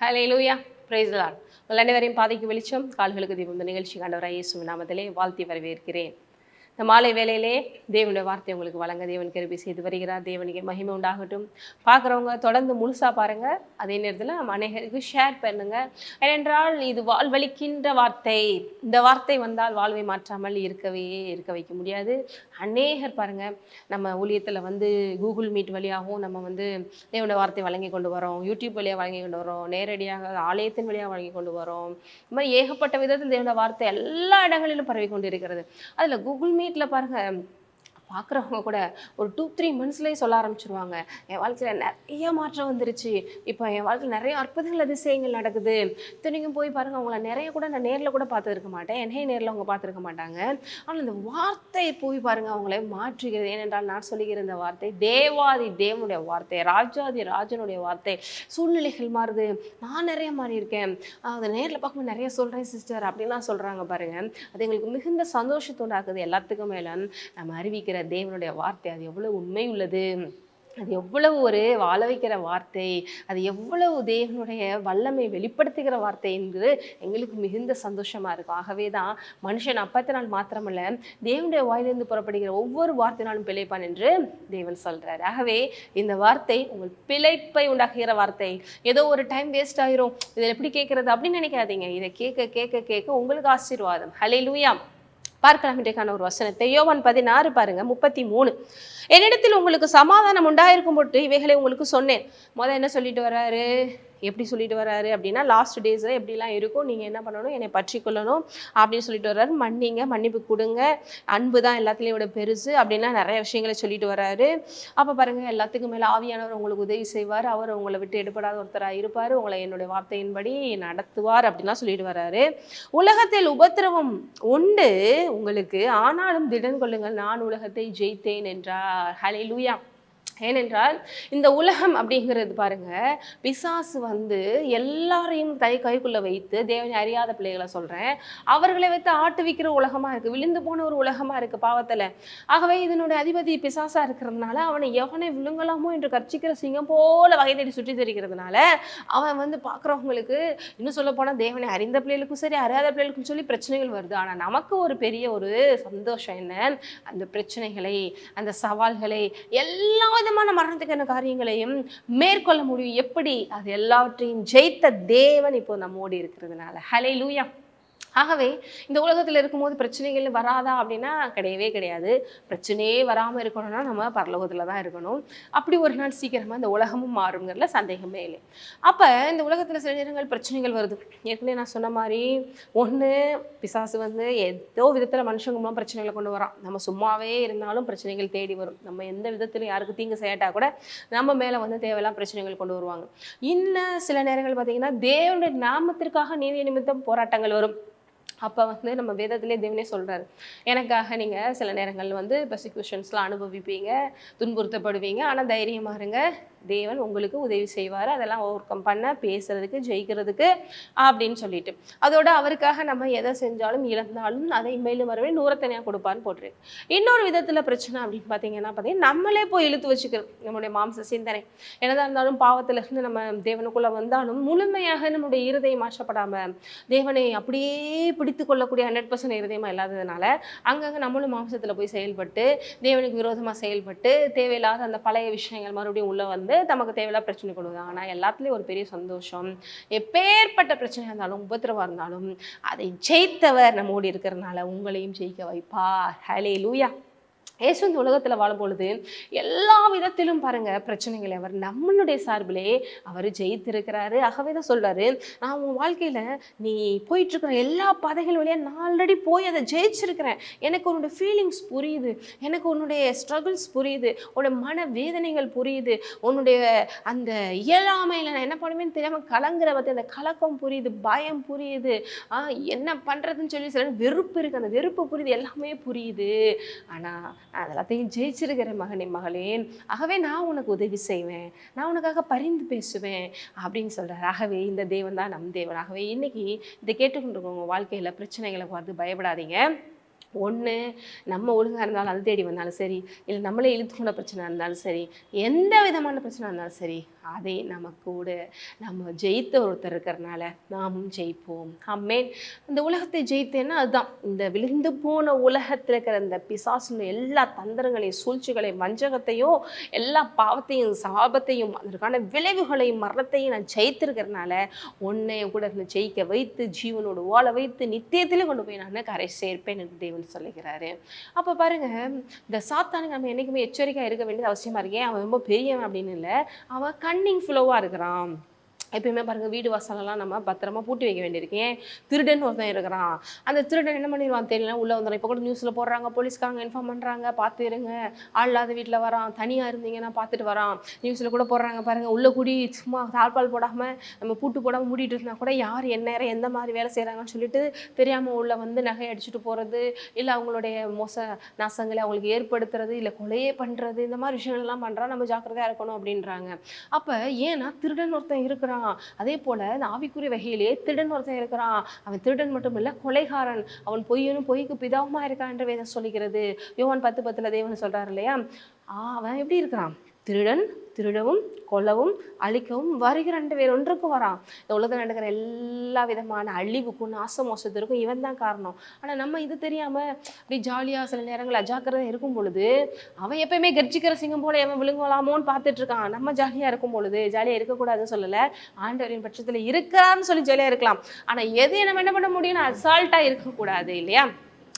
ஹலே லூயா பிரைஸ்லார் உங்கள் அனைவரையும் பாதைக்கு வெளிச்சம் கால்களுக்கு தீபம் இந்த நிகழ்ச்சி கண்டவராக இயேசு நாமத்திலே வாழ்த்தி வரவேற்கிறேன். இந்த மாலை வேலையிலே தேவனுடைய வார்த்தை உங்களுக்கு வழங்க தேவன் கருவி செய்து வருகிறார். தேவனுக்கு மகிமை உண்டாகட்டும். பார்க்குறவங்க தொடர்ந்து முழுசாக பாருங்கள் அதே நேரத்தில் நம்ம அநேகருக்கு ஷேர் பண்ணுங்க. ஏனென்றால் இது வாழ்வழிக்கின்ற வார்த்தை. இந்த வார்த்தை வந்தால் வாழ்வை மாற்றாமல் இருக்கவே இருக்க வைக்க முடியாது. அநேகர் பாருங்கள் நம்ம ஊழியத்தில் வந்து கூகுள் மீட் வழியாகவும் நம்ம வந்து தேவனுடைய வார்த்தை வழங்கி கொண்டு வரோம். யூடியூப் வழியாக வழங்கி கொண்டு வரோம். நேரடியாக ஆலயத்தின் வழியாக வழங்கி கொண்டு வரோம். இந்த மாதிரி ஏகப்பட்ட விதத்தில் தேவனுடைய வார்த்தை எல்லா இடங்களிலும் பரவி கொண்டு இருக்கிறது. அதில் கூகுள் மீட்டில் பாருங்கள் பார்க்குறவங்க கூட ஒரு டூ த்ரீ மந்த்ஸ்லேயே சொல்ல ஆரம்பிச்சிருவாங்க. என் வாழ்க்கையில் நிறைய மாற்றம் வந்துருச்சு. இப்போ என் வாழ்க்கையில் நிறைய அற்புதங்கள் அதிசயங்கள் நடக்குது. இத்தனைக்கும் போய் பாருங்கள் அவங்கள நிறைய கூட நான் நேரில் கூட பார்த்துருக்க மாட்டேன். என்னையே நேரில் அவங்க பார்த்துருக்க மாட்டாங்க. ஆனால் இந்த வார்த்தை போய் பாருங்கள் அவங்கள மாற்றுகிறது. ஏனென்றால் நான் சொல்லுகிற இந்த வார்த்தை தேவாதி தேவனுடைய வார்த்தை ராஜாதி ராஜனுடைய வார்த்தை சூழ்நிலைகள் மாறுது. நான் நிறைய மாறியிருக்கேன். அதை நேரில் பார்க்கும்போது நிறைய சொல்கிறேன் சிஸ்டர் அப்படின்லாம் சொல்கிறாங்க பாருங்கள் அது எங்களுக்கு மிகுந்த சந்தோஷத்தை உண்டாக்குது எல்லாத்துக்கும் மேலே நம்ம அறிவிக்கிற தேவனுடைய வார்த்தை அது எவ்வளவு உண்மை உள்ளது அது எவ்வளவு ஒரு வாழ வைக்கிற வார்த்தை அது எவ்வளவு தேவனுடைய வல்லமை வெளிப்படுத்துகிற வார்த்தை என்று எங்களுக்கு மிகுந்த சந்தோஷமாக இருக்கும். ஆகவே தான் மனுஷன் அப்பத்தினால் மாத்திரமல்ல தேவனுடைய வாயிலிருந்து புறப்படுகிற ஒவ்வொரு வார்த்தையினாலும் பிழைப்பான் என்று தேவன் சொல்கிறார் ஆகவே இந்த வார்த்தை உங்கள் பிழைப்பை உண்டாக்குகிற வார்த்தை. ஏதோ ஒரு டைம் வேஸ்ட் ஆயிரும். இதில் எப்படி கேட்கறது அப்படின்னு நினைக்காதீங்க. இதை கேட்க கேட்க கேட்க உங்களுக்கு ஆசீர்வாதம். ஹலே லூயாம் பார்க்கலாம் இன்றைக்கான ஒரு வசனத்தை. யோவான் பதினாறு பாருங்க முப்பத்தி மூணு என்னிடத்தில் உங்களுக்கு சமாதானம் உண்டாயிருக்கும் போட்டு இவைகளை உங்களுக்கு சொன்னேன். முதல் என்ன சொல்லிட்டு வர்றாரு? எப்படி சொல்லிட்டு வராரு அப்படின்னா லாஸ்ட் டேஸில் எப்படிலாம் இருக்கும் நீங்கள் என்ன பண்ணணும் என்னை பற்றி கொள்ளணும் அப்படின்னு சொல்லிட்டு வர்றாரு. மன்னிங்க மன்னிப்பு கொடுங்க. அன்பு தான் எல்லாத்துலேயும் விட பெருசு அப்படின்லாம் நிறைய விஷயங்களை சொல்லிட்டு வர்றாரு. அப்போ பாருங்கள் எல்லாத்துக்கும் மேலே ஆவியானவர் உங்களுக்கு உதவி செய்வார். அவர் உங்களை விட்டு எடுபடாத ஒருத்தராக இருப்பார். உங்களை என்னுடைய வார்த்தையின்படி நடத்துவார் அப்படின்லாம் சொல்லிட்டு வர்றாரு. உலகத்தில் உபத்திரவம் உண்டு. உங்களுக்கு ஆனாலும் திடன் கொள்ளுங்கள் நான் உலகத்தை ஜெயித்தேன் என்றார். ஹலே லூயா ஏனென்றால் இந்த உலகம் அப்படிங்கிறது பாருங்க பிசாசு வந்து எல்லாரையும் கை கைக்குள்ள வைத்து தேவனை அறியாத பிள்ளைகளை சொல்றேன். அவர்களை வைத்து ஆட்டுவிக்கிற உலகமா இருக்கு விழுந்து போன ஒரு உலகமா இருக்கு பாவத்துல. ஆகவே இதனுடைய அதிபதி பிசாசா இருக்கிறதுனால அவனை எவனை விழுங்கலாமோ என்று கர்ச்சிக்கிற சிங்கம் போல வகை தேடி சுற்றி தெரிகிறதுனால அவன் வந்து பார்க்குறவங்களுக்கு இன்னும் சொல்ல போனா தேவனை அறிந்த பிள்ளைகளுக்கும் சரி அறியாத பிள்ளைகளுக்கும் சொல்லி பிரச்சனைகள் வருது. ஆனா நமக்கு ஒரு பெரிய ஒரு சந்தோஷம் என்ன? அந்த பிரச்சனைகளை அந்த சவால்களை எல்லா விதமான மரணத்துக்கான காரியங்களையும் மேற்கொள்ள முடியும். எப்படி? அது எல்லாவற்றையும் ஜெயித்த தேவன் இப்போ நம்மோடு இருக்கிறதுனால. ஹலே லூயா ஆகவே இந்த உலகத்தில் இருக்கும்போது பிரச்சனைகள் வராதா அப்படின்னா கிடையவே கிடையாது. பிரச்சனையே வராமல் இருக்கணும்னா நம்ம பரலோகத்தில் தான் இருக்கணும். அப்படி ஒரு நாள் சீக்கிரமாக இந்த உலகமும் மாறுங்கிறதுல சந்தேகமே இல்லை. அப்போ இந்த உலகத்தில் சில நேரங்கள் பிரச்சனைகள் வருது. ஏற்கனவே நான் சொன்ன மாதிரி ஒன்று பிசாசு வந்து ஏதோ விதத்தில் மனுஷங்க மூலம் பிரச்சனைகளை கொண்டு வரான். நம்ம சும்மாவே இருந்தாலும் பிரச்சனைகள் தேடி வரும். நம்ம எந்த விதத்தில் யாருக்கு தீங்கு செய்யாட்டா கூட நம்ம மேலே வந்து தேவையெல்லாம் பிரச்சனைகள் கொண்டு வருவாங்க. இன்னும் சில நேரங்கள் பார்த்தீங்கன்னா தேவனுடைய நாமத்திற்காக நீதி நிமித்தம் போராட்டங்கள் வரும். அப்போ வந்து நம்ம வேதத்திலே தேவனே சொல்கிறாரு எனக்காக நீங்கள் சில நேரங்கள் வந்து பெர்சிக்யூஷன்ஸ்லாம் அனுபவிப்பீங்க துன்புறுத்தப்படுவீங்க. ஆனால் தைரியமாக இருங்க. தேவன் உங்களுக்கு உதவி செய்வார். அதெல்லாம் ஓவர் கம் பண்ண பேசுறதுக்கு ஜெயிக்கிறதுக்கு அப்படின்னு சொல்லிட்டு. அதோட அவருக்காக நம்ம எதை செஞ்சாலும் இழந்தாலும் அதை மேலும் வரவே நூறத்தனியாக கொடுப்பான்னு போட்டிருக்கு. இன்னொரு விதத்தில் பிரச்சனை அப்படின்னு பார்த்தீங்கன்னா பார்த்தீங்கன்னா நம்மளே போய் இழுத்து வச்சுக்கிறோம். நம்மளுடைய மாம்ச சிந்தனை. என்னதான் இருந்தாலும் பாவத்தில் இருந்து நம்ம தேவனுக்குள்ளே வந்தாலும் முழுமையாக நம்முடைய இருதயம் மாற்றப்படாமல் தேவனை அப்படியே பிடித்து கொள்ளக்கூடிய ஹண்ட்ரட் பர்சன்ட் இருதயமாக இல்லாததுனால அங்கங்கே நம்மளும் மாம்சத்தில் போய் செயல்பட்டு தேவனுக்கு விரோதமாக செயல்பட்டு தேவையில்லாத அந்த பழைய விஷயங்கள் மறுபடியும் உள்ளே வந்து நமக்கு தேவையில்லாத பிரச்சனை கொடுக்குறாங்க. ஆனால் எல்லாத்துலேயும் ஒரு பெரிய சந்தோஷம். எப்பேற்பட்ட பிரச்சனையாக இருந்தாலும் உபத்திரவா இருந்தாலும் அதை ஜெயித்தவர் நம்மோடு இருக்கிறதுனால உங்களையும் ஜெயிக்க வைப்பார். ஹலே லூயா இயேசு இந்த உலகத்தில் வாழும்பொழுது எல்லா விதத்திலும் பாருங்க பிரச்சனைகளை அவர் நம்மளுடைய சார்பிலே அவர் ஜெயித்திருக்கிறாரு. ஆகவே தான் சொல்றாரு நான் உன் வாழ்க்கையில நீ போயிட்டு இருக்கிற எல்லா பதைகள் வழியா நான் ஆல்ரெடி போய் அதை ஜெயிச்சிருக்கிறேன். எனக்கு உன்னுடைய ஃபீலிங்ஸ் புரியுது எனக்கு உன்னுடைய ஸ்ட்ரகிள்ஸ் புரியுது உன்னுடைய மன வேதனைகள் புரியுது உன்னுடைய அந்த இயலாமையில் நான் என்ன பண்ணுவேன்னு தெரியாமல் கலங்குற பற்றி அந்த கலக்கம் புரியுது பயம் புரியுது. ஆ, என்ன பண்ணுறதுன்னு சொல்லி சில வெறுப்பு இருக்குது அந்த வெறுப்பு புரியுது எல்லாமே புரியுது. ஆனால் அதெல்லாத்தையும் ஜெயிச்சிருக்கிற மகனே மகளேன் ஆகவே நான் உனக்கு உதவி செய்வேன். நான் உனக்காக பரிந்து பேசுவேன் அப்படின்னு சொல்கிறார் ஆகவே இந்த தேவன் தான் நம் தேவன். ஆகவே இன்றைக்கி இதை கேட்டுக்கொண்டிருக்கவங்க வாழ்க்கையில் பிரச்சனைகளை பார்த்து பயப்படாதீங்க. ஒன்று நம்ம ஒழுங்காக இருந்தாலும் அது தேடி வந்தாலும் சரி இல்லை நம்மளே இழுத்துக்கொண்ட பிரச்சனை இருந்தாலும் சரி எந்த விதமான பிரச்சனை இருந்தாலும் சரி அதே நமக்கூட. நம்ம ஜெயித்த ஒருத்தர் இருக்கிறனால நாமும் ஜெயிப்போம். அம்மேன் இந்த உலகத்தை ஜெயித்தேன்னா அதுதான். இந்த விழுந்து போன உலகத்தில் இருக்கிற இந்த பிசாசுன்னு எல்லா தந்திரங்களையும் சூழ்ச்சிகளையும் வஞ்சகத்தையும் எல்லா பாவத்தையும் சாபத்தையும் அதற்கான விளைவுகளையும் மரணத்தையும் நான் ஜெயித்திருக்கிறனால உன்னையும் கூட இருந்து ஜெயிக்க வைத்து ஜீவனோட வாழ வைத்து நித்தியத்திலே கொண்டு போய் நான் கரை சேர்ப்பேன் என்று தேவன் சொல்லுகிறாரு. அப்போ பாருங்க இந்த சாத்தானுக்கு நம்ம என்றைக்குமே எச்சரிக்கையாக இருக்க வேண்டியது அவசியமாக இருக்கேன் அவன் ரொம்ப பெரியவன் அப்படின்னு இல்லை. அவன் கன்னிங் ஃப்ளோவாக இருக்கிறான். எப்பயுமே பாருங்கள் வீடு வாசலெல்லாம் நம்ம பத்திரமா பூட்டி வைக்க வேண்டியிருக்கு. ஏன்? திருடன் ஒருத்தன் இருக்கிறான். அந்த திருடன் என்ன பண்ணிடுவான் தெரியல? உள்ளே வந்துடும் இப்போ கூட நியூஸில் போடுறாங்க போலீஸ்காரங்க இன்ஃபார்ம் பண்ணுறாங்க பார்த்து இருங்க. ஆள் இல்லாத வீட்டில் வரான். தனியாக இருந்தீங்கன்னா பார்த்துட்டு வரான். நியூஸில் கூட போடுறாங்க பாருங்கள் உள்ள கூடி சும்மா தாழ்பால் போடாமல் நம்ம பூட்டு போடாமல் மூடிட்டு இருந்தால் கூட யார் என்ன எந்த மாதிரி வேலை செய்கிறாங்கன்னு சொல்லிட்டு தெரியாமல் உள்ள வந்து நகை அடிச்சுட்டு போகிறது இல்லை அவங்களுடைய மோச நாசங்களை அவங்களுக்கு ஏற்படுத்துறது இல்லை கொலையே பண்ணுறது இந்த மாதிரி விஷயங்கள்லாம் பண்ணுறா நம்ம ஜாக்கிரதையாக இருக்கணும் அப்படின்றாங்க. அப்போ ஏன்னா திருடன் ஒருத்தன் இருக்கிறான். அதே போல இந்த ஆவிக்குரிய வகையிலே திருடன் ஒருத்தன் இருக்கிறான். அவன் திருடன் மட்டும் இல்ல கொலைகாரன். அவன் பொய்யனும் பொய்க்கு பிதாவுமா இருக்கான் என்று வேதம் சொல்லுகிறது. யோவான் பத்து பத்துல தேவன் சொல்றாரு இல்லையா? அவன் எப்படி இருக்கிறான்? திருடன் திருடவும் கொல்லவும் அழிக்கவும் வருகிறான் பேர் ஒன்றுக்கும் வரான். இந்த உலகத்தில் நடக்கிற எல்லா விதமான அழிவுக்கும் நாச மோசத்திற்கும் இவன் தான் காரணம். ஆனால் நம்ம இது தெரியாமல் அப்படி ஜாலியாக சில நேரங்கள் அஜாக்கிரதை இருக்கும் பொழுது அவன் எப்பயுமே கர்ஜிக்கிற சிங்கம் போல எவன் விழுங்கலாமோன்னு பார்த்துட்டு இருக்கான். நம்ம ஜாலியாக இருக்கும் பொழுது ஜாலியாக இருக்கக்கூடாதுன்னு சொல்லலை. ஆண்டவரின் பட்சத்தில் இருக்கிறான்னு சொல்லி ஜாலியாக இருக்கலாம். ஆனால் எது நம்ம என்ன பண்ண முடியும்னு அசால்ட்டாக இருக்கக்கூடாது இல்லையா?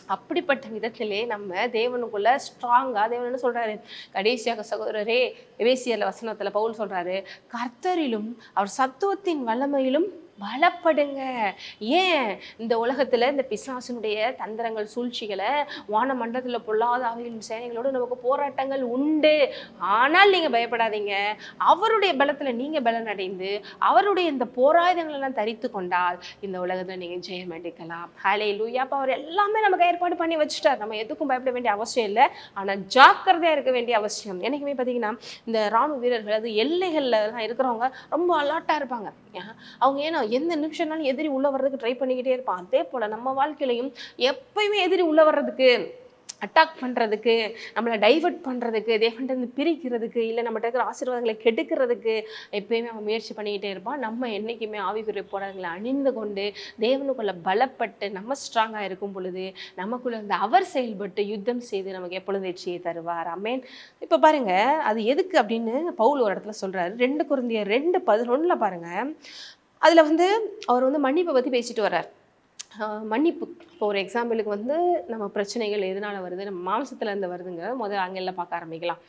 அப்படிப்பட்ட விதத்திலே நம்ம தேவனுக்குள்ள ஸ்ட்ராங்காக தேவன் என்ன சொல்கிறாரு கடைசியாக சகோதரரே எபேசியர்ல வசனத்தில் பவுல் சொல்கிறாரு கர்த்தரிலும் அவர் சத்துவத்தின் வல்லமையிலும் பலப்படுங்க. ஏன் இந்த உலகத்தில் இந்த பிசாசினுடைய தந்திரங்கள் சூழ்ச்சிகளை வான மண்டலத்தில் பொல்லாத அவைகளின் சேனைகளோடு நமக்கு போராட்டங்கள் உண்டு. ஆனால் நீங்கள் பயப்படாதீங்க. அவருடைய பலத்தில் நீங்கள் பலன் அடைந்து அவருடைய இந்த போராயுதங்களெல்லாம் தரித்து கொண்டால் இந்த உலகத்தில் நீங்கள் ஜெயம் எடுக்கலாம் ஹலே லூயாப்பா அவர் எல்லாமே நமக்கு ஏற்பாடு பண்ணி வச்சுட்டார். நம்ம எதுக்கும் பயப்பட வேண்டிய அவசியம் இல்லை. ஆனால் ஜாக்கிரதையாக இருக்க வேண்டிய அவசியம். என்னைக்குமே பார்த்தீங்கன்னா இந்த ராணுவ வீரர்கள் அது எல்லைகளில் தான் இருக்கிறவங்க ரொம்ப அலர்ட்டாக இருப்பாங்க. ஏன்? அவங்க ஏன்னா எந்த நிமிஷம்னாலும் எதிரி உள்ள வர்றதுக்கு ட்ரை பண்ணிக்கிட்டே இருப்பான். அதே போல நம்ம வாழ்க்கையிலையும் எப்பயுமே எதிரி உள்ள வர்றதுக்கு அட்டாக் பண்ணுறதுக்கு நம்மளை டைவர்ட் பண்ணுறதுக்கு தேவன்கிட்ட இருந்து பிரிக்கிறதுக்கு இல்லை நம்மகிட்ட இருக்கிற ஆசீர்வாதங்களை கெடுக்கிறதுக்கு எப்பயுமே அவன் முயற்சி பண்ணிக்கிட்டே இருப்பான். நம்ம என்றைக்குமே ஆவிக்குரிய போராட்டங்களை அணிந்து கொண்டு தேவனுக்குள்ள பலப்பட்டு நம்ம ஸ்ட்ராங்காக இருக்கும் பொழுது நமக்குள்ளே இருந்து அவர் செயல்பட்டு யுத்தம் செய்து நமக்கு எப்பொழுது வெற்றியை தருவார். அமேன் இப்போ பாருங்க அது எதுக்கு அப்படின்னு பவுல் ஒரு இடத்துல சொல்கிறாரு ரெண்டு குருந்திய ரெண்டு பதினொன்றில் பாருங்கள் அதில் வந்து அவர் வந்து மன்னிப்பை பற்றி பேசிட்டு வர்றார். மன்னிப்பு. இப்போ ஒரு எக்ஸாம்பிளுக்கு வந்து நம்ம பிரச்சனைகள் எதனால வருது நம்ம மாம்சத்துலேருந்து வருதுங்க முதல்ல அங்கெல்லாம் பார்க்க ஆரம்பிக்கலாம்.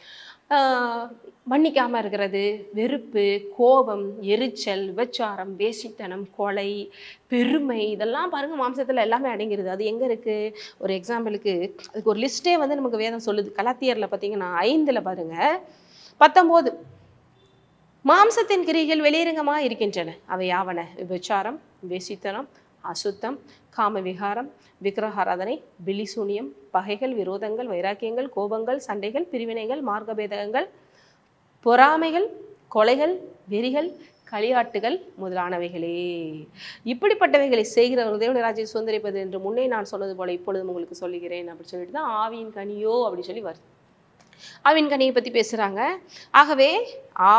மன்னிக்காமல் இருக்கிறது வெறுப்பு கோபம் எரிச்சல் விபச்சாரம் வேசித்தனம் கொலை பெருமை இதெல்லாம் பாருங்க மாம்சத்தில் எல்லாமே அடங்கிருது. அது எங்கே இருக்குது ஒரு எக்ஸாம்பிளுக்கு அதுக்கு ஒரு லிஸ்ட்டே வந்து நமக்கு வேதம் சொல்லுது. கலாத்தியரில் பார்த்தீங்கன்னா ஐந்தில் பாருங்க பத்தொம்போது. மாம்சத்தின் கிரிகள் வெளியரங்கமாக இருக்கின்றன. அவை யாவன விபச்சாரம் வேசித்தனம் அசுத்தம் காம விகாரம் விக்கிரகாராதனை பிலிசூனியம் பகைகள் விரோதங்கள் வைராக்கியங்கள் கோபங்கள் சண்டைகள் பிரிவினைகள் மார்க்கபேதகங்கள் பொறாமைகள் கொலைகள் வெறிகள் களியாட்டுகள் முதலானவைகளே. இப்படிப்பட்டவைகளை செய்கிறவர்கள் தேவனுடைய ராஜ்யம் சுதந்திரிப்பது என்று முன்னே நான் சொன்னது போல இப்பொழுதும் உங்களுக்கு சொல்லுகிறேன். அப்படின்னு சொல்லிட்டு தான் ஆவியின் கனியோ அப்படின்னு சொல்லி வருது ஆவின் கனியை பற்றி பேசுகிறாங்க ஆகவே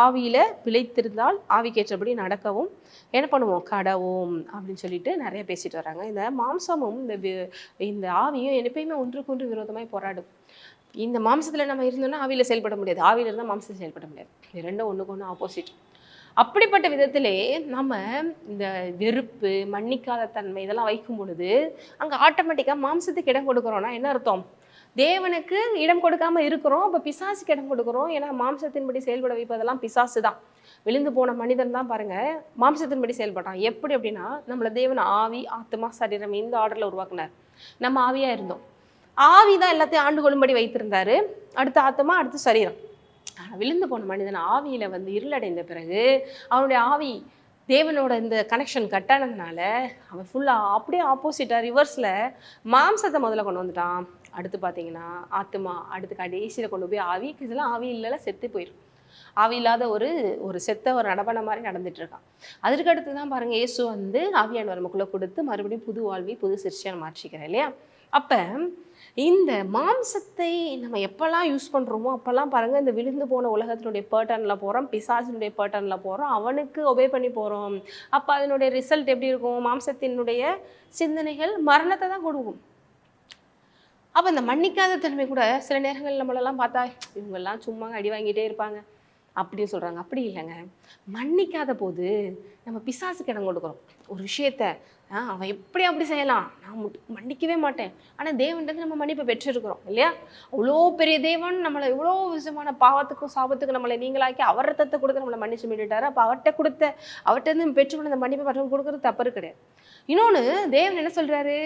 ஆவியில பிழைத்திருந்தால் ஆவிக்கேற்றபடி நடக்கவும் என்ன பண்ணுவோம்? கடவும் அப்படின்னு சொல்லிட்டு நிறைய பேசிட்டு வராங்க. இந்த மாம்சமும் இந்த இந்த ஆவியும் எப்பயுமே ஒன்றுக்கு ஒன்று போராடும். இந்த மாம்சத்தில் நம்ம இருந்தோம்னா ஆவியில் செயல்பட முடியாது. ஆவியில் இருந்தால் மாம்சத்தில் செயல்பட முடியாது. இது ரெண்டும் ஒண்ணுக்கு ஒன்று ஆப்போசிட் அப்படிப்பட்ட விதத்திலே நம்ம இந்த வெறுப்பு மன்னிக்காத தன்மை இதெல்லாம் வைக்கும் பொழுது அங்க ஆட்டோமேட்டிக்காக மாம்சத்துக்கு இடம் கொடுக்குறோன்னா என்ன அர்த்தம்? தேவனுக்கு இடம் கொடுக்காம இருக்கிறோம். அப்போ பிசாசுக்கு இடம் கொடுக்குறோம். ஏன்னா மாம்சத்தின்படி செயல்பட வைப்பதெல்லாம் பிசாசு தான் விழுந்து போன மனிதன் தான் பாருங்க மாம்சத்தின்படி செயல்படுறான் எப்படி அப்படின்னா நம்மளை தேவன் ஆவி ஆத்மா சரீரம் இந்த ஆர்டரில் உருவாக்குனார். நம்ம ஆவியா இருந்தோம். ஆவி தான் எல்லாத்தையும் ஆண்டு கொள்ளும்படி வைத்திருந்தாரு. அடுத்து ஆத்மா அடுத்து சரீரம். ஆனால் விழுந்து போன மனிதன் ஆவியில் வந்து இருளடைந்த பிறகு அவனுடைய ஆவி தேவனோட இந்த கனெக்ஷன் கட்டானதுனால அவன் ஃபுல்லாக அப்படியே ஆப்போசிட்டாக ரிவர்ஸில் மாம்சத்தை முதல்ல கொண்டு வந்துட்டான். அடுத்து பார்த்தீங்கன்னா ஆத்மா அடுத்து கடைசியில் கொண்டு போய் ஆவி இதெல்லாம் ஆவி இல்லைல்ல செத்து போயிடும் ஆவி இல்லாத ஒரு ஒரு செத்த ஒரு நடப்பன மாதிரி நடந்துட்டு இருக்கான். அதற்கு அடுத்து தான் பாருங்கள் இயேசு வந்து ஆவியானவர் நமக்குள்ள கொடுத்து மறுபடியும் புது வாழ்வை புது சிருஷ்டியான மாற்றிக்கிறேன் இல்லையா? அப்போ இந்த மாம்சத்தை நம்ம எப்போல்லாம் யூஸ் பண்ணுறோமோ அப்போல்லாம் பாருங்கள் இந்த விழுந்து போன உலகத்தினுடைய பேட்டர்னில் போகிறோம் பிசாசினுடைய பேட்டர்னில் போகிறோம் அவனுக்கு ஒபே பண்ணி போகிறோம் அப்போ அதனுடைய ரிசல்ட் எப்படி இருக்கும்? மாம்சத்தினுடைய சிந்தனைகள் மரணத்தை தான் கொடுக்கும். அப்போ இந்த மன்னிக்காத தன்மை கூட சில நேரங்கள் நம்மளெல்லாம் பார்த்தா இவங்கெல்லாம் சும்மா அடி வாங்கிட்டே இருப்பாங்க. அப்படின்னு சொல்கிறாங்க அப்படி இல்லைங்க. மன்னிக்காத போது நம்ம பிசாசுக்கு இடம் கொடுக்குறோம். ஒரு விஷயத்த அவன் எப்படி அப்படி செய்யலாம்? நான் மன்னிக்கவே மாட்டேன். ஆனால் தேவன்றது நம்ம மன்னிப்பை பெற்றிருக்கிறோம் இல்லையா? அவ்வளோ பெரிய தேவன் நம்மளை இவ்வளோ விதமான பாவத்துக்கும் சாபத்துக்கும் நம்மளை நீங்களாக்கி அவர் ரத்தத்தை கொடுத்து நம்மளை மன்னிச்சு மீட்டுட்டாரு. அப்போ அவர்கிட்ட கொடுத்த அவர்கிட்ட இருந்து நம்ம பெற்றுக்கொண்ட அந்த மன்னிப்பை மற்றவங்க கொடுக்குறது தப்பு கிடையாது. இன்னொன்று தேவன் என்ன சொல்கிறாரு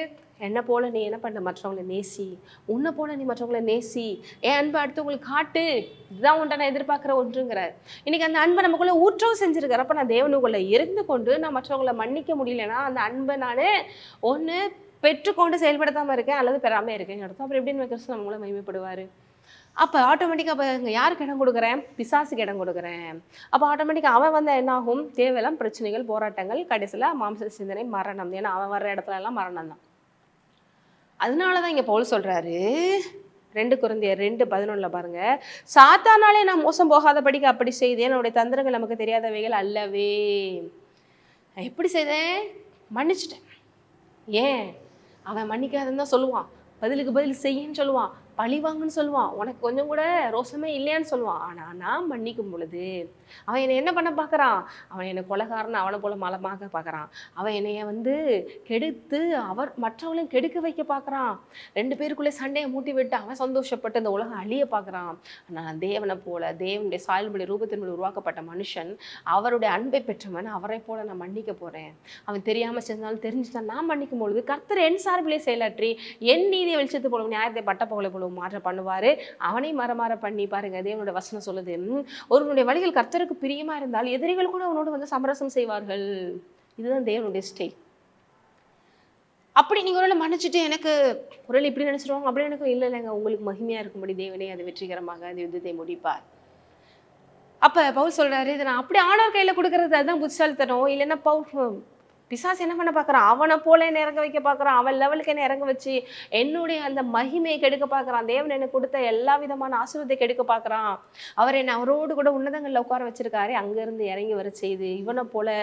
என்னை போல நீ என்ன பண்ண? மற்றவங்களை நேசி. உன்னை போல நீ மற்றவங்களை நேசி. என் அன்பை அடுத்தவங்களுக்கு காட்டு. இதுதான் உன்ட்ட நான் எதிர்பார்க்குற ஒன்றுங்கிறார் இன்னைக்கு அந்த அன்பை நமக்குள்ளே ஊற்றவும் செஞ்சிருக்காரு. அப்போ நான் தேவனுக்குள்ள இருந்து கொண்டு நான் மற்றவங்களை மன்னிக்க முடியலன்னா அந்த அன்பை நான் ஒன்று பெற்றுக்கொண்டு செயல்படுத்தாமல் இருக்கேன் அல்லது பெறாமல் இருக்கேன் அர்த்தம். அப்புறம் எப்படின்னு நம்ம கிறிஸ்து மகிமைப்படுவார். அப்போ ஆட்டோமேட்டிக்காக அப்போ இங்கே யாருக்கு இடம் கொடுக்குறேன்? பிசாசுக்கு இடம் கொடுக்குறேன். அப்போ ஆட்டோமேட்டிக்காக அவன் வந்தால் என்ன ஆகும் தேவையெல்லாம் பிரச்சனைகள் போராட்டங்கள் கடைசியில் மாம்ச சிந்தனை மரணம். ஏன்னா அவன் வர்ற இடத்துல எல்லாம் மரணம் தான் அதனால தான் இங்கே பவுல் சொல்கிறாரு ரெண்டு குழந்தைய ரெண்டு பதினொன்றில் பாருங்க சாத்தானாலே நான் மோசம் போகாதபடிக்கு அப்படி செய்தேன் என்னுடைய தந்திரங்கள் நமக்கு தெரியாதவைகள் அல்லவே. நான் எப்படி செய்தேன்? மன்னிச்சிட்டேன். ஏன்? அவன் மன்னிக்காதுன்னு தான் சொல்லுவான். பதிலுக்கு பதில் செய்யன்னு சொல்லுவான். பழிவாங்கன்னு சொல்லுவான். உனக்கு கொஞ்சம் கூட ரோசமே இல்லையான்னு சொல்லுவான். ஆனால் நான் மன்னிக்கும் பொழுது அவன் என்னை என்ன பண்ண பார்க்குறான் அவன் என்னை கொலகாரன் அவனை போல மலமாக பார்க்குறான் அவன் என்னைய வந்து கெடுத்து அவர் மற்றவங்களையும் கெடுக்க வைக்க பார்க்குறான் ரெண்டு பேருக்குள்ளே சண்டையை மூட்டி விட்டு அவன் சந்தோஷப்பட்டு இந்த உலகம் அழிய பார்க்குறான் ஆனால் தேவனை போல தேவனுடைய சாயல்படி ரூபத்தின்படி உருவாக்கப்பட்ட மனுஷன் அவருடைய அன்பை பெற்றவன் அவரை போல நான் மன்னிக்க போகிறேன் அவன் தெரியாமல் செஞ்சாலும் தெரிஞ்சுதான் நான் மன்னிக்கும் பொழுது கர்த்தர் என் சார்பிலே செயலாற்றி என் நீதியை வெளிச்சத்து போலவும் நியாயத்தை பட்ட போல போலவும் மாற்ற பண்ணுவார். அவனை மரமாற பண்ணி பாருங்க தேவனுடைய வசனம் சொல்லுது. ஒருவனுடைய வழிகள் கர்த்தருக்கு பிரியமா இருந்தால் எதிரிகள் கூட அவனோடு வந்து சமரசம் செய்வார்கள். இதுதான் தேவனுடைய ஸ்டே அப்படி நீங்கள் ஒருவேளை மன்னிச்சுட்டு எனக்கு ஒருவேளை இப்படி நினச்சிருவாங்க? அப்படி எனக்கு இல்லை இல்லைங்க. உங்களுக்கு மகிமையாக இருக்கும்படி தேவனே அதை வெற்றிகரமாக அந்த யுத்தத்தை முடிப்பார். அப்போ பவுல் சொல்கிறாரு இதை நான் அப்படி ஆணவர் கையில் கொடுக்கறது அதுதான் புத்திசாலித்தனம். இல்லைன்னா பவுல் பிசாசு என்ன பண்ண பார்க்குறான்? அவனை போல என்ன இறங்க வைக்க பார்க்குறான். அவன் லெவலுக்கு என்ன இறங்க வச்சு என்னுடைய அந்த மகிமையை கெடுக்க பார்க்குறான். தேவன் எனக்கு கொடுத்த எல்லா விதமான ஆசீர்வாதத்தை கெடுக்க பார்க்குறான். அவர் என்னை அவரோடு கூட உன்னதங்களில் உட்கார வச்சிருக்காரு. அங்கேருந்து இறங்கி வர செய்து இவனை போல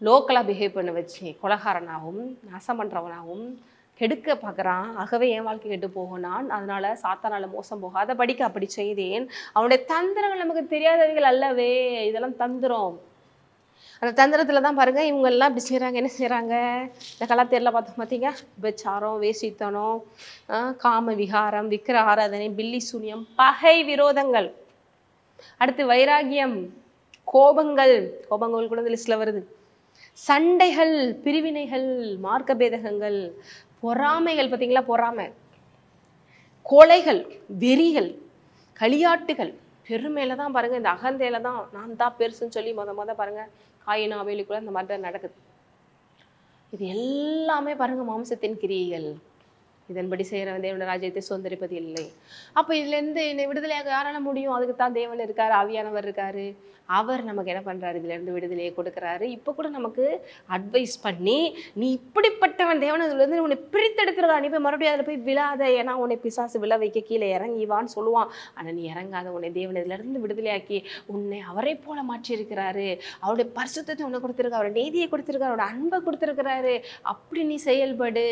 லோக்கலாக பிஹேவ் பண்ண வச்சு கொலகாரனாகவும் நாசம் பண்ணுறவனாகவும் கெடுக்க பார்க்குறான். ஆகவே என் வாழ்க்கை கெட்டு போகும். நான் அதனால் சாத்தானால் மோசம் போகாத படிக்க அப்படி செய்தேன். அவனுடைய தந்திரங்கள் நமக்கு தெரியாதவைகள் அல்லவே. இதெல்லாம் தந்திரம். அந்த தந்திரத்தில் தான் பாருங்க இவங்க எல்லாம் இப்படி செய்கிறாங்க என்ன செய்கிறாங்க இந்த கலாத்தேரில் பார்த்தோம் பார்த்தீங்க? விபச்சாரம் வேசித்தனம் ஆஹ் காம விகாரம் விக்கிர ஆராதனை பில்லி சூனியம் பகை விரோதங்கள். அடுத்து வைராகியம் கோபங்கள். கோபங்கள் கூட இந்த லிஸ்ட்டில் வருது. சண்டைகள் பிரிவினைகள் மார்க்க பேதகங்கள் பொறாமைகள் பார்த்தீங்களா? பொறாமை. கொலைகள் வெறிகள் களியாட்டுகள். பெருமையில தான் பாருங்க இந்த அகந்தையில தான் நான் தான் பெருசுன்னு சொல்லி மொத மொத பாருங்க காயினா அவையிலுக்குள்ள இந்த மாதிரி தான் நடக்குது. இது எல்லாமே பாருங்க மாம்சத்தின் கிரியைகள் இதன்படி செய்கிறவன் தேவன ராஜ்யத்தை சுதந்திரிப்பது இல்லை. அப்போ இதுலேருந்து என்னை விடுதலையாக யாரால முடியும்? அதுக்கு தான் தேவன் இருக்கார் ஆவியானவர் இருக்காரு. அவர் நமக்கு என்ன பண்றாரு? இதுல இருந்து விடுதலையை கொடுக்குறாரு. இப்போ கூட நமக்கு அட்வைஸ் பண்ணி நீ இப்படிப்பட்டவன் தேவன் அதுலேருந்து உன்னை பிரித்தெடுத்துருக்கா நீ போய் மறுபடியும் அதில் போய் விழாத. ஏன்னா உன்னை பிசாசு விழ வைக்க கீழே இறங்கி வான்னு சொல்லுவான். ஆனால் நீ இறங்காத. உன்னை தேவன் இதுல இருந்து விடுதலையாக்கி உன்னை அவரை போல மாற்றியிருக்கிறாரு. அவருடைய பரிசுத்தத்தை உன்னை கொடுத்துருக்காரு அவருடைய நீதியை கொடுத்துருக்காரு அவரோட அன்பை கொடுத்துருக்கிறாரு. அப்படி நீ செயல்படு.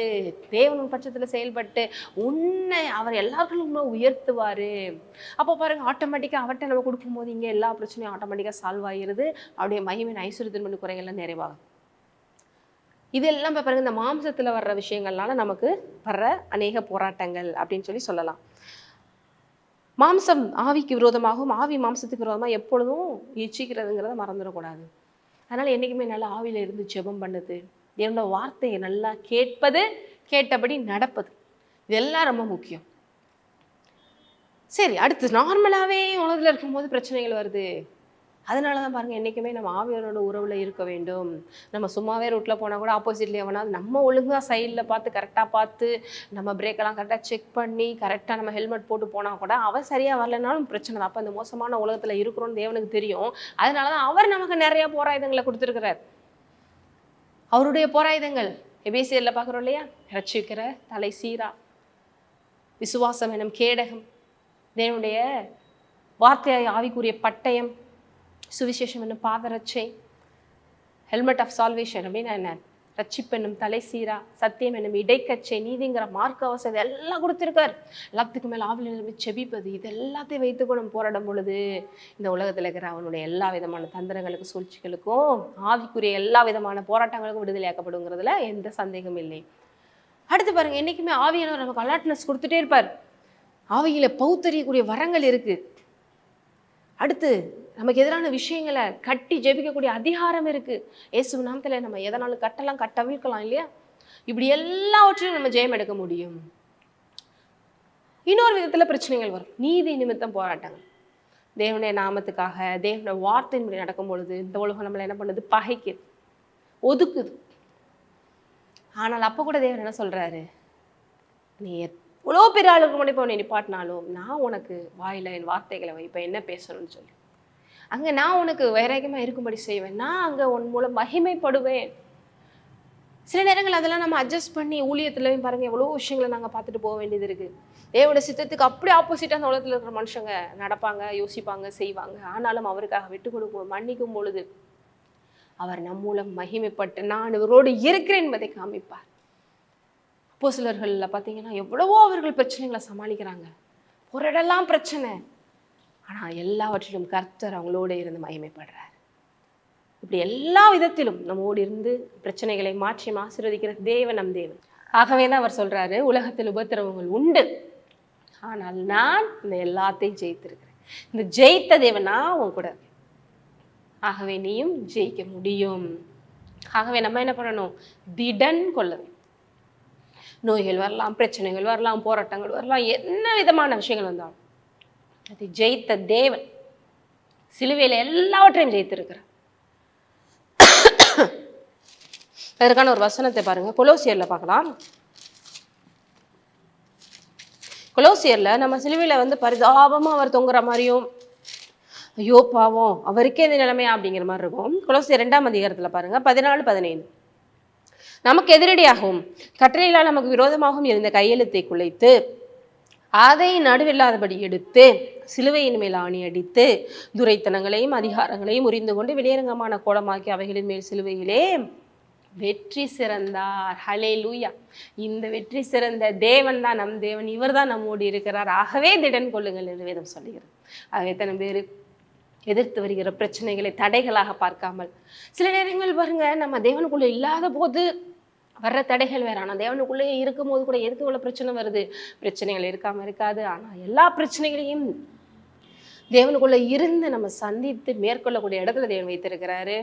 தேவன் பட்சத்துல செயல்பட்டு உன்னை அவர் எல்லாருக்கும் உயர்த்துவாரு. அப்போ பாருங்கள் ஆட்டோமேட்டிக்காக அவர்கிட்ட நம்ம கொடுக்கும்போது இங்கே எல்லா பிரச்சனையும் ஆட்டோமேட்டிக்காக சால்வ் ஆகிருது அவருடைய மகிமை ஐஸ்வர்யத்தின் பண்ணி குறைகள்லாம் நிறைவாகும். இதெல்லாம் இப்போ பாருங்கள் பாருங்க இந்த மாம்சத்தில் வர்ற விஷயங்கள்னால நமக்கு வர்ற அநேக போராட்டங்கள் அப்படின்னு சொல்லி சொல்லலாம். மாம்சம் ஆவிக்கு விரோதமாகவும் ஆவி மாம்சத்துக்கு விரோதமாக எப்பொழுதும் இச்சிக்கிறதுங்கிறத மறந்துடக்கூடாது. அதனால என்னைக்குமே நல்லா ஆவியில இருந்து ஜெபம் பண்ணுது தேவனோட வார்த்தையை நல்லா கேட்பது கேட்டபடி நடப்பது. இதெல்லாம் ரொம்ப முக்கியம். சரி அடுத்து நார்மலாகவே உலகத்தில் இருக்கும்போது பிரச்சனைகள் வருது. அதனால தான் பாருங்கள் என்றைக்குமே நம்ம ஆவியரோட உறவில் இருக்க வேண்டும். நம்ம சும்மாவே ரூட்டில் போனால் கூட ஆப்போசிட்ல எவனாவது நம்ம ஒழுங்காக சைடில் பார்த்து கரெக்டாக பார்த்து நம்ம பிரேக்கெல்லாம் கரெக்டாக செக் பண்ணி கரெக்டாக நம்ம ஹெல்மெட் போட்டு போனால் கூட அவன் சரியாக வரலனாலும் பிரச்சனை தான். அப்போ இந்த மோசமான உலகத்தில் இருக்கிறோன்னு தேவனுக்கு தெரியும். அதனால தான் அவர் நமக்கு நிறைய போராயுதங்களை கொடுத்துருக்கிறார். அவருடைய போராயுதங்கள். எபேசியரில் பார்க்குறோம் இல்லையா? ரட்சிக்கிற தலை சீரா. விசுவாசம் எனும் கேடகம். தேவனுடைய வார்த்தையாய் ஆவிக்குரிய பட்டயம். சுவிசேஷம் என்னும் பாதரட்சை. ஹெல்மெட் ஆஃப் சால்வேஷன் அப்படின்னு என்ன? ரட்சிப்பெனும் தலை சீரா சத்தியம் என்னும் இடைக்கச்சை நீதிங்கிற மார்க்க அவசரம் எல்லாம் கொடுத்துருக்கார். எல்லாத்துக்கு மேலே ஆவில நிலைமை செபிப்பது இது எல்லாத்தையும் வைத்து நம்ம போராடும் பொழுது இந்த உலகத்தில் இருக்கிற அவனுடைய எல்லா விதமான தந்திரங்களுக்கு சூழ்ச்சிகளுக்கும் ஆவிக்குரிய எல்லா விதமான போராட்டங்களுக்கும் விடுதலையாக்கப்படுங்கிறதுல எந்த சந்தேகமும் இல்லை. அடுத்து பாருங்க என்றைக்குமே ஆவியானவர் நமக்கு அலர்ட்னஸ் கொடுத்துட்டே இருப்பார். ஆவியில் பௌத்தறியக்கூடிய வரங்கள் இருக்குது அடுத்து நமக்கு எதிரான விஷயங்களை கட்டி ஜெபிக்கக்கூடிய அதிகாரம் இருக்கு. ஏசு நாமத்தில் நம்ம எதனாலும் கட்டலாம் கட்டவிழ்க்கலாம் இல்லையா? இப்படி எல்லாவற்றையும் நம்ம ஜெயம் எடுக்க முடியும். இன்னொரு விதத்தில் பிரச்சனைகள் வரும். நீதி நிமித்தம் போராட்டங்கள். தேவனுடைய நாமத்துக்காக தேவனுடைய வார்த்தையின்படி நடக்கும் பொழுது இந்த உலகம் நம்மளை என்ன பண்ணுது? பகைக்குது. ஒதுக்குது. ஆனால் அப்போ கூட தேவன் என்ன சொல்கிறாரு நீ எவ்வளோ பெரிய ஆளுக்கு முன்னாடி போய் உன்னை நிப்பாட்டினாலும் நான் உனக்கு வாயில் என் வார்த்தைகளை வைப்பேன் என்ன பேசணும்னு சொல்லி. அங்கே நான் உனக்கு வைராகியமாக இருக்கும்படி செய்வேன். நான் அங்கே உன் மூலம் மகிமைப்படுவேன். சில நேரங்கள் அதெல்லாம் நம்ம அட்ஜஸ்ட் பண்ணி ஊழியத்துலையும் பாருங்கள் எவ்வளோ விஷயங்களை நாங்கள் பார்த்துட்டு போக வேண்டியது இருக்குது தேவோட சித்தத்துக்கு அப்படியே ஆப்போசிட்டாக அந்த உலகத்தில் இருக்கிற மனுஷங்க நடப்பாங்க யோசிப்பாங்க செய்வாங்க. ஆனாலும் அவருக்காக விட்டு கொடுக்கும் மன்னிக்கும் பொழுது அவர் நம் மூலம் மகிமைப்பட்டு நான் இவரோடு இருக்கிறேன் என்பதை காமிப்பார். அப்போ சிலர்களில் பார்த்தீங்கன்னா எவ்வளவோ அவர்கள் பிரச்சனைகளை சமாளிக்கிறாங்க. ஒரு இடம்லாம் பிரச்சனை. ஆனால் எல்லாவற்றிலும் கர்த்தர் அவங்களோட இருந்து மகிமைப்படுறார். இப்படி எல்லா விதத்திலும் நம்மோடு இருந்து பிரச்சனைகளை மாற்றி ஆசீர்வதிக்கிற தேவன் நம் தேவன். ஆகவே தான் அவர் சொல்கிறாரு உலகத்தில் உபத்திரவங்கள் உண்டு. ஆனால் நான் இந்த எல்லாத்தையும் ஜெயித்திருக்கிறேன். இந்த ஜெயித்த தேவனா உன் கூட ஆகவே நீயும் ஜெயிக்க முடியும். ஆகவே நம்ம என்ன பண்ணணும்? திடன் கொள்ள நோய்கள் வரலாம் பிரச்சனைகள் வரலாம் போராட்டங்கள் வரலாம் என்ன விதமான விஷயங்கள் வந்தாலும். அதை ஜெயித்த தேவன். சிலுவையில் எல்லாவற்றையும் ஜெயித்திருக்கிறார். அதற்கான ஒரு வசனத்தை பாருங்க. கொலோசியர்ல பார்க்கலாம். கொலோசியர்ல நம்ம சிலுவையில வந்து பரிதாபமா அவர் தொங்குற மாதிரியும் ஐயோ பாவம் அவருக்கே இந்த நிலைமையா அப்படிங்கிற மாதிரி இருக்கும். கொலோசியர் ரெண்டாம் அதிகாரத்துல பாருங்க. பதினாலு பதினைந்து. நமக்கு எதிரடியாகவும் கட்டளையிலால் நமக்கு விரோதமாகவும் இருந்த கையெழுத்தை குலைத்து அதை நடுவில்லாதபடி எடுத்து சிலுவையின் மேல் ஆணி அடித்து துரைத்தனங்களையும் அதிகாரங்களையும் முறிந்து கொண்டு வெளியரங்கமான கோலமாக்கி அவைகளின் மேல் சிலுவையிலே வெற்றி சிறந்தார். ஹலே லூயா இந்த வெற்றி சிறந்த தேவன் தான் நம் தேவன். இவர் தான் நம்மோடு இருக்கிறார். ஆகவே திடன் கொள்ளுங்கள் என்று வேதம் சொல்லுகிறது. ஆகவே எத்தனை பேர் எதிர்த்து வருகிற பிரச்சனைகளை தடைகளாக பார்க்காமல் சில நேரங்கள் பாருங்க நம்ம தேவனுக்குள்ள இல்லாத போது வர்ற தடைகள் வேற. ஆனால் தேவனுக்குள்ளேயே இருக்கும்போது கூட எதுக்கு இவ்வளோ பிரச்சனை வருது? பிரச்சனைகள் இருக்காம இருக்காது. ஆனால் எல்லா பிரச்சனைகளையும் தேவனுக்குள்ளே இருந்து நம்ம சந்தித்து மேற்கொள்ளக்கூடிய இடத்துல தேவன் வைத்திருக்கிறாரு.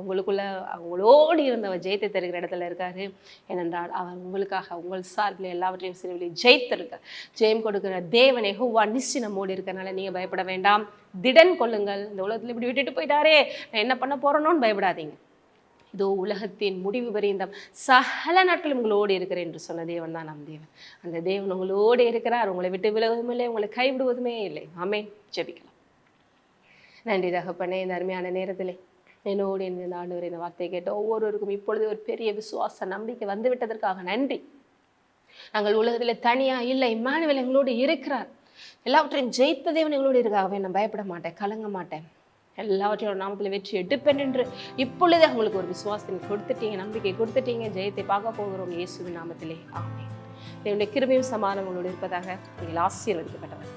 உங்களுக்குள்ள அவங்களோடு இருந்தவர் ஜெயித்து தருகிற இடத்துல இருக்காரு. ஏனென்றால் அவர் உங்களுக்காக உங்கள் சார்பில் எல்லாவற்றையும் சிறுவிலையும் ஜெயித்திருக்கார். ஜெயம் கொடுக்கிற தேவனை ஹூவா நிச்சி நம்மோடு இருக்கறனால நீங்கள் பயப்பட வேண்டாம். திடன் கொள்ளுங்கள் இந்த உலகத்தில் இப்படி விட்டுட்டு போயிட்டாரே. நான் என்ன பண்ண போறேனோன்னு பயப்படாதீங்க. இதோ உலகத்தின் முடிவு பரியந்தம் சகல நாட்கள் உங்களோடு இருக்கிறேன் என்று சொன்ன தேவன் தான் நம் தேவன். அந்த தேவன் உங்களோடு இருக்கிறார். உங்களை விட்டு விலகுவதும் இல்லை உங்களை கைவிடுவதுமே இல்லை. ஆமே ஜெபிக்கலாம். நன்றி தகப்பனே இந்த அருமையான நேரத்திலே என்னோடு இந்த ஆண்டவர் இந்த வார்த்தையை கேட்ட ஒவ்வொருவருக்கும் இப்பொழுது ஒரு பெரிய விசுவாச நம்பிக்கை வந்து விட்டதற்காக நன்றி. நாங்கள் உலகத்தில் தனியா இல்லை இம்மானுவேல் எங்களோடு இருக்கிறார். எல்லாவற்றையும் ஜெயித்த தேவன் எங்களோடு இருக்காகவே நான் பயப்பட மாட்டேன் கலங்க மாட்டேன். எல்லாவற்றையும் ஒரு நாமத்தில் வெற்றி எடுப்பேன் என்று இப்பொழுது அவங்களுக்கு ஒரு விசுவாசத்தை கொடுத்துட்டீங்க நம்பிக்கை கொடுத்துட்டீங்க ஜெயத்தை பார்க்க போகிறோம் இயேசுவின் நாமத்திலே. ஆமே என்னுடைய கிருபையும் சமாதானம் உங்களோடு இருப்பதாக நீங்கள் ஆசீர்வதிக்கப்பட்டவர்.